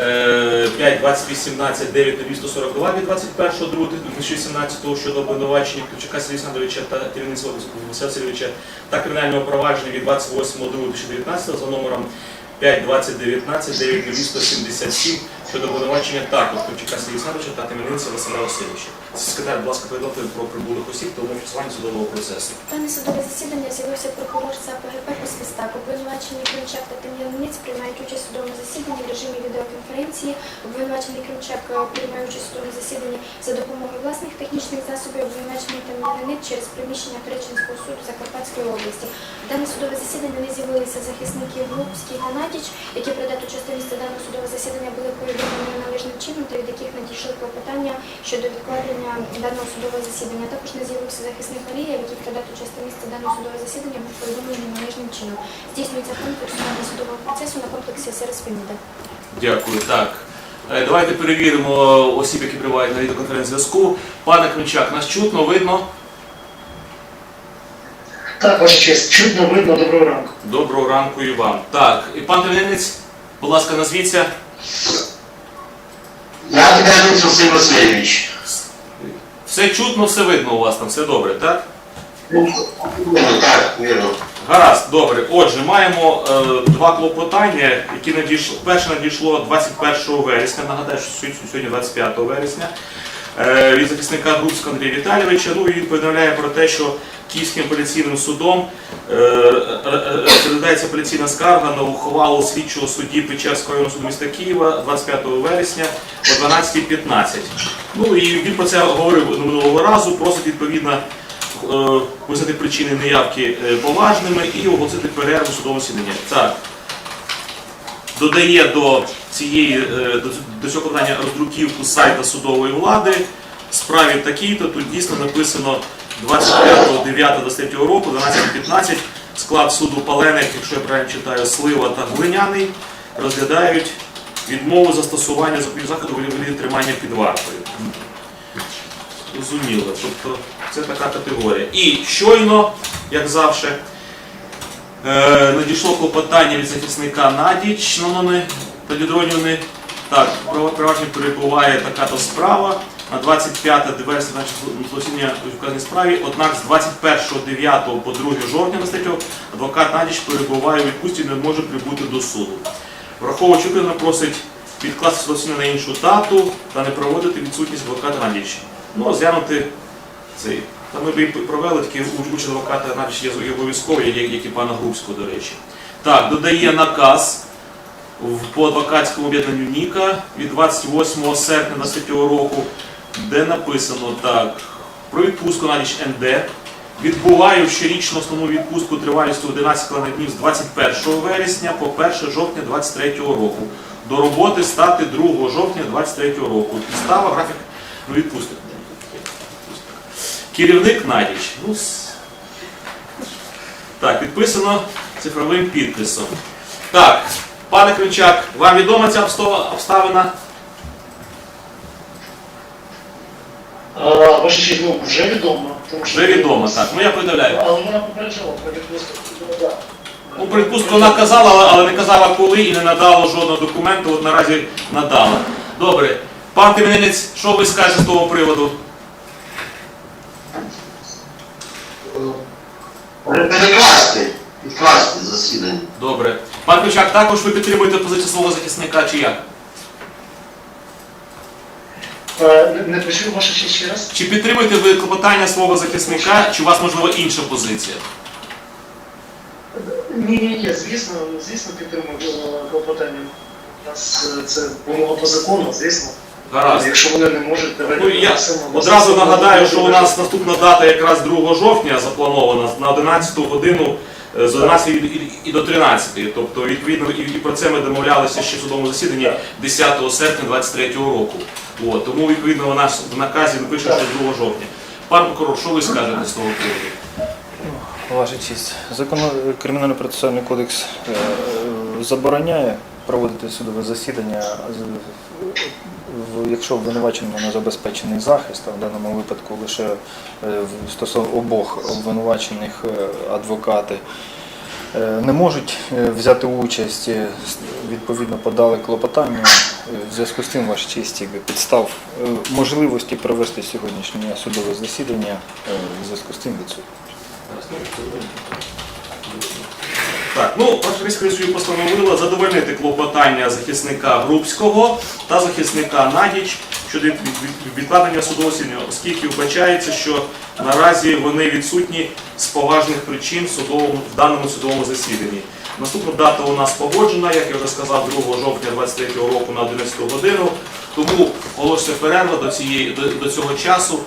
е, 5, 2018, 9, 242 від 21.02.2017 щодо обвинувачення Ключака Сергія Олександровича та Тирницького Василя Васильовича та кримінального провадження від 28.02.2019 за номером 5, 2019, 9, 277 щодо обвинувачення також Ключака Сергія Олександровича та Тимирниця Василя Васильовича. Секретар, будь ласка, повідомте про прибулих осіб та умов фіксування судового процесу. Дане судове засідання з'явився прокурор САПГП по свистак. Обвинувачені Кримчак та Тем'янець приймають участь у судовому засіданні в режимі відеоконференції. Обвинувачений Кримчак е, приймає участь у судовому засіданні за допомогою власних технічних засобів. Обвинувачений Тем'янець через приміщення Перечинського суду Закарпатської області. Дане судове засідання не з'явилися захисники Глубський та Надіч, які при дату частини місця даного судового засідання були повідомлені належним чином та від яких надійшли клопотання щодо відкладення даного судового засідання. Також не з'явився захисник Алієв, який при дату частини місця даного судового засідання був повідомлений належним чином. Здійснюється конкурс на судового процесу на комплексі СРС Феміда. Дякую. Так. Е, Давайте перевіримо осіб, які прибувають на відеоконференц-зв'язку. Пане Кримчак, нас чутно, видно? Так, ваша честь, чутно видно, доброго ранку. Доброго ранку і вам. Так, і пан Тимирницький, будь ласка, назвіться. Я Тимирниць Васильович. Все чутно, все видно у вас там, все добре, так? Ну, так, вірно. Гаразд, добре. Отже, маємо е, два клопотання, які надійшло. Перше надійшло 21 вересня, нагадаю, що сьогодні- сьогодні 25 вересня, від захисника Грубського Андрія Віталійовича. Ну він повідомляє про те, що Київським апеляційним судом е, е, е, розглядається апеляційна скарга на ухвалу слідчого судді Печерського суду міста Києва 25 вересня о 12.15. Ну і він про це говорив минулого разу, просить відповідно е, визнати причини неявки е, поважними і оголосити перерву судового засідання. Так. Додає до цієї е, до, цього питання роздруківку сайта судової влади. Справі такій-то тут дійсно написано 25.09.23 року, 12.15, склад суду Паленик, якщо я правильно читаю, Слива та Глиняний, розглядають відмову застосування заходу вигляді тримання під вартою. Зрозуміло. Тобто це така категорія. І щойно, як завжди, е, надійшло клопотання від захисника Надіч Та Дідронівни. Так, переважно перебуває така то справа. На 25 вересня значить, злочинення у вказаній справі, однак з 21.09 по 2 жовтня 23 адвокат Надіч перебуває у відпустці і не може прибути до суду. Враховуючи Україна просить відкласти злочинення на іншу дату та не проводити відсутність адвоката Надіч. Ну, розглянути цей. Та ми б і провели такі уч- адвоката Надіч є обов'язковий, як, і пана Грубського, до речі. Так, додає наказ по адвокатському об'єднанню Ніка від 28 серпня 23 року, де написано так, про відпустку на ніч НД. Відбуваю щорічну основну відпустку тривалістю 11 календарних днів з 21 вересня по 1 жовтня 23 року. До роботи стати 2 жовтня 23 року. Підстава графік ну, відпустки. Керівник Надіч. Ну, так, підписано цифровим підписом. Так, пане Кримчак, вам відома ця обставина? Ваша честь, ну, вже відомо. тому що- Вже відомо, так. Ну я повідомляю. Але вона попереджала про відпустку. Ну, да. Ну, припустку вона казала, але- але не казала коли і не надала жодного документу, от наразі надала. Добре. Пан Тимінець, що ви скажете з того приводу? Перекласти, відкласти засідання. Добре. Пан також ви підтримуєте позицію свого захисника чи як? Е, Не, почув ваша честь ще раз? Чи підтримуєте ви клопотання свого захисника, чи у вас можливо інша позиція? Ні, ні, ні, звісно, звісно, підтримую е, клопотання. У нас е, це вимога по закону, звісно. Гаразд. Якщо вони не можуть, давайте Ну, я просимо одразу нагадаю, що у нас наступна дата якраз 2 жовтня запланована на 11 годину з 11 і, до 13. Тобто, відповідно, і, про це ми домовлялися ще в судовому засіданні 10 серпня 23 року. От, тому, відповідно, у нас в наказі напише, що 2 жовтня. Пан прокурор, що ви скажете з того приводу? Ваша честь, закон кримінально-процесуальний кодекс е, е, забороняє проводити судове засідання, якщо обвинуваченому не забезпечений захист, а в даному випадку лише е, стосовно обох обвинувачених е, адвокати. е, не можуть взяти участь, відповідно подали клопотання. В зв'язку з тим, ваша честь, підстав можливості провести сьогоднішнє судове засідання в зв'язку з тим відсутні. Так, ну, ваша комісію постановила задовольнити клопотання захисника Грубського та захисника Надіч щодо від- від- відкладення судового оскільки вбачається, що наразі вони відсутні з поважних причин в, даному судовому засіданні. Наступна дата у нас погоджена, як я вже сказав, 2 жовтня 2023 року на 11 годину. Тому оголошується перерва до, цієї, до, до цього часу.